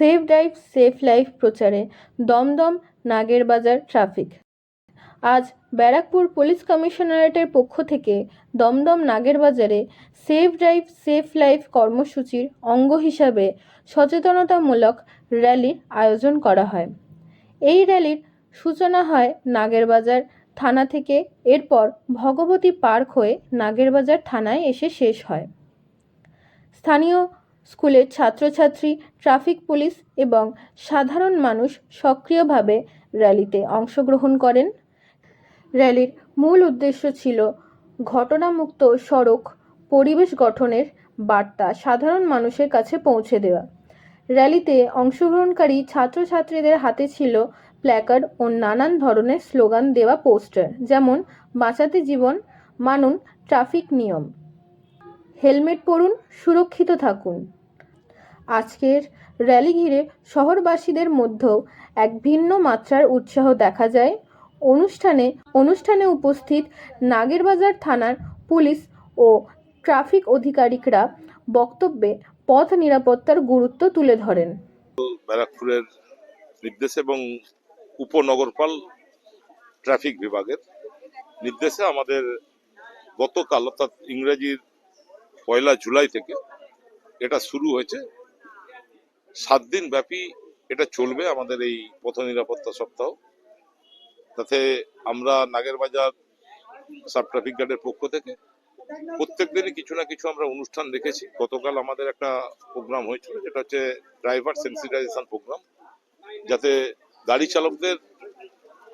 Safe drive, safe life প্রচারে Dumdum Nagerbazar traffic. আজ Barrackpore police কমিশনারেটের পক্ষ থেকে দমদম নাগেরবাজারে সেফ ড্রাইভ, সেফ লাইফ কর্মসূচির অঙ্গ হিসাবে সচেতনতামূলক র্যালির আয়োজন করা হয়। এই র্যালির সূচনা হয় নাগেরবাজার থানা থেকে। এরপর ভগবতী পার্ক হয়ে নাগেরবাজার থানায় এসে শেষ হয়। স্থানীয় স্কুলের ছাত্রছাত্রী, ট্রাফিক পুলিশ এবং সাধারণ মানুষ সক্রিয়ভাবে র্যালিতে অংশগ্রহণ করেন। র্যালির মূল উদ্দেশ্য ছিল ঘটনামুক্ত সড়ক পরিবেশ গঠনের বার্তা সাধারণ মানুষের কাছে পৌঁছে দেওয়া। র্যালিতে অংশগ্রহণকারী ছাত্রছাত্রীদের হাতে ছিল প্ল্যাকার্ড ও নানান ধরনের স্লোগান দেওয়া পোস্টার, যেমন বাঁচাতে জীবন, মানুন ট্রাফিক নিয়ম। হেলমেট পরুন, সুরক্ষিত থাকুন। আজকের র্যালি ঘিরে শহরবাসীদের মধ্যেও এক ভিন্ন মাত্রার উৎসাহ দেখা যায়। অনুষ্ঠানে অনুষ্ঠানে উপস্থিত নাগেরবাজার থানার পুলিশ ও ট্রাফিক আধিকারিকরা বক্তব্যে পথ নিরাপত্তার গুরুত্ব তুলে ধরেন। ব্যারাকপুরের নির্দেশ এবং উপনগরপাল ট্রাফিক বিভাগের নির্দেশে আমাদের গতকাল, অর্থাৎ ইংরেজির পয়লা জুলাই থেকে এটা শুরু হয়েছে। সাত দিন ব্যাপী এটা চলবে আমাদের এই পথ নিরাপত্তা সপ্তাহ। তাতে আমরা নাগেরবাজার সাব ট্রাফিক গার্ডের পক্ষ থেকে প্রত্যেক দিনই কিছু না কিছু আমরা অনুষ্ঠান রেখেছি গতকাল আমাদের একটা প্রোগ্রাম হয়েছিল, যেটা হচ্ছে ড্রাইভার সেন্সিটাইজেশন প্রোগ্রাম। যাতে গাড়ি চালকদের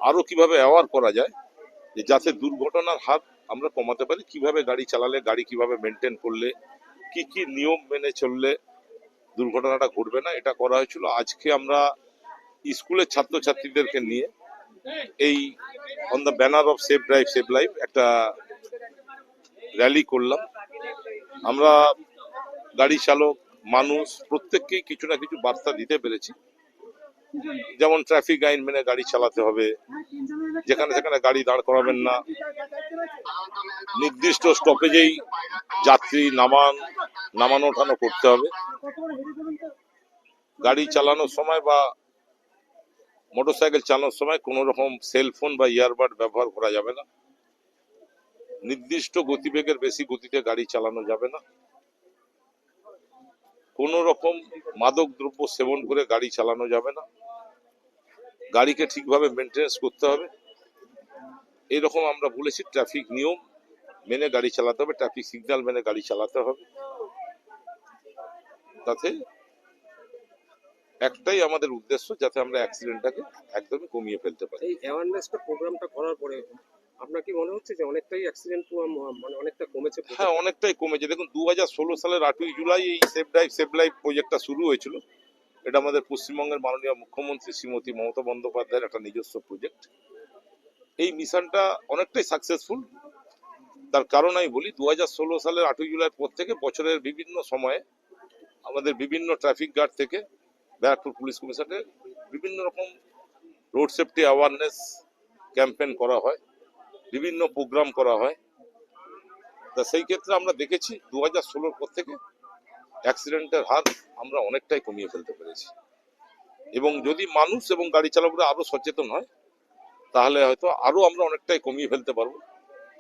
আরও কীভাবে অ্যাওয়ার করা যায়, যে যাতে দুর্ঘটনার হার আমরা কমাতে পারি? কীভাবে গাড়ি চালালে, গাড়ি কীভাবে মেনটেন করলে, কি কি নিয়ম মেনে চললে দুর্ঘটনাটা ঘটবে না? এটা করা হয়েছিল। আজকে আমরা স্কুলের ছাত্রছাত্রীদেরকে নিয়ে এই on the banner of safe drive safe life একটা র্যালি করলাম। আমরা গাড়ি চালক, মানুষ, প্রত্যেককেই কিছু না কিছু বার্তা দিতে পেরেছি। যেমন ট্রাফিক আইন মেনে গাড়ি চালাতে হবে যেখানে সেখানে গাড়ি দাঁড় করাবেন না। নির্দিষ্ট স্টপেজেই যাত্রী নামান নামানো ওঠানো করতে হবে। গাড়ি চালানোর সময় বা মোটরসাইকেল চালানোর সময় কোনো রকম সেলফোন বা ইয়ারবাড ব্যবহার করা যাবে না। নির্দিষ্ট গতিবেগের বেশি গতিতে গাড়ি চালানো যাবে না। কোন রকম মাদক দ্রব্য সেবন করে গাড়ি চালানো যাবে না। গাড়িকে ঠিকভাবে মেনটেন্স করতে হবে। এরকম আমরা বলেছি ট্রাফিক নিয়ম মেনে গাড়ি চালাতে হবে ট্রাফিক সিগন্যাল মেনে গাড়ি চালাতে হবে। তাতে একটাই আমাদের উদ্দেশ্য যাতে আমরা অ্যাক্সিডেন্টটাকে একদমই কমিয়ে ফেলতে পারি। এই অ্যাওয়ারনেসটা প্রোগ্রামটা করার পরে আপনার কি মনে হচ্ছে যে অনেকটাই অ্যাক্সিডেন্ট মানে অনেকটা কমেছে? হ্যাঁ অনেকটাই কমেছে। দেখুন দু হাজার ষোলো সালের আটই জুলাই এই সেফ ড্রাইভ সেভ লাইফ প্রজেক্টটা শুরু হয়েছিল। এটা আমাদের পশ্চিমবঙ্গের মাননীয় মুখ্যমন্ত্রী শ্রীমতী মমতা বন্দ্যোপাধ্যায়ের একটা নিজস্ব প্রজেক্ট এই মিশনটা অনেকটাই সাকসেসফুল তার কারণ আমি বলি দু হাজার ষোলো সালের আটই জুলাইয়ের পর থেকে বছরের বিভিন্ন সময়ে আমাদের বিভিন্ন ট্রাফিক গার্ড থেকে ব্যারাকপুর পুলিশ কমিশনের বিভিন্ন রকম রোড সেফটি অ্যাওয়ারনেস ক্যাম্পেন করা হয়, বিভিন্ন প্রোগ্রাম করা হয়। তা সেই ক্ষেত্রে আমরা দেখেছি দু হাজার ষোলোর পর থেকে অ্যাক্সিডেন্টের হার আমরা অনেকটাই কমিয়ে ফেলতে পেরেছি। এবং যদি মানুষ এবং গাড়ি চালকরা আরও সচেতন হয় তাহলে হয়তো আরও আমরা অনেকটাই কমিয়ে ফেলতে পারব।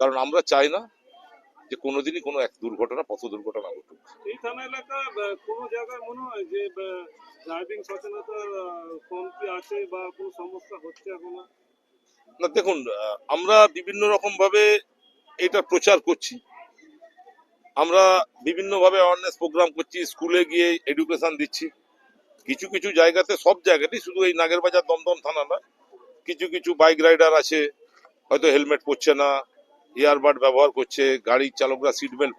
কারণ আমরা চাই না যে কোনোদিনই কোনো এক দুর্ঘটনা পথ দুর্ঘটনা ঘটুক। এই থানা এলাকা কোনো জায়গায় মনে হয় যে ড্রাইভিং সচেতনতা কমতি আছে বা কোনো সমস্যা হচ্ছে এখনও? না দেখুন আমরা বিভিন্ন রকম ভাবে এটা প্রচার করছি। আমরা বিভিন্ন ভাবে অ্যাওয়ারনেস প্রোগ্রাম করছি স্কুলে গিয়ে এডুকেশন দিচ্ছি। কিছু কিছু জায়গাতে সব জায়গাতেই শুধু এই নাগেরবাজার দমদম থানা না কিছু কিছু বাইক রাইডার আছে, হয়তো হেলমেট পরছে না ইয়ারবাড ব্যবহার করছে, গাড়ির চালকরা সিট বেল্ট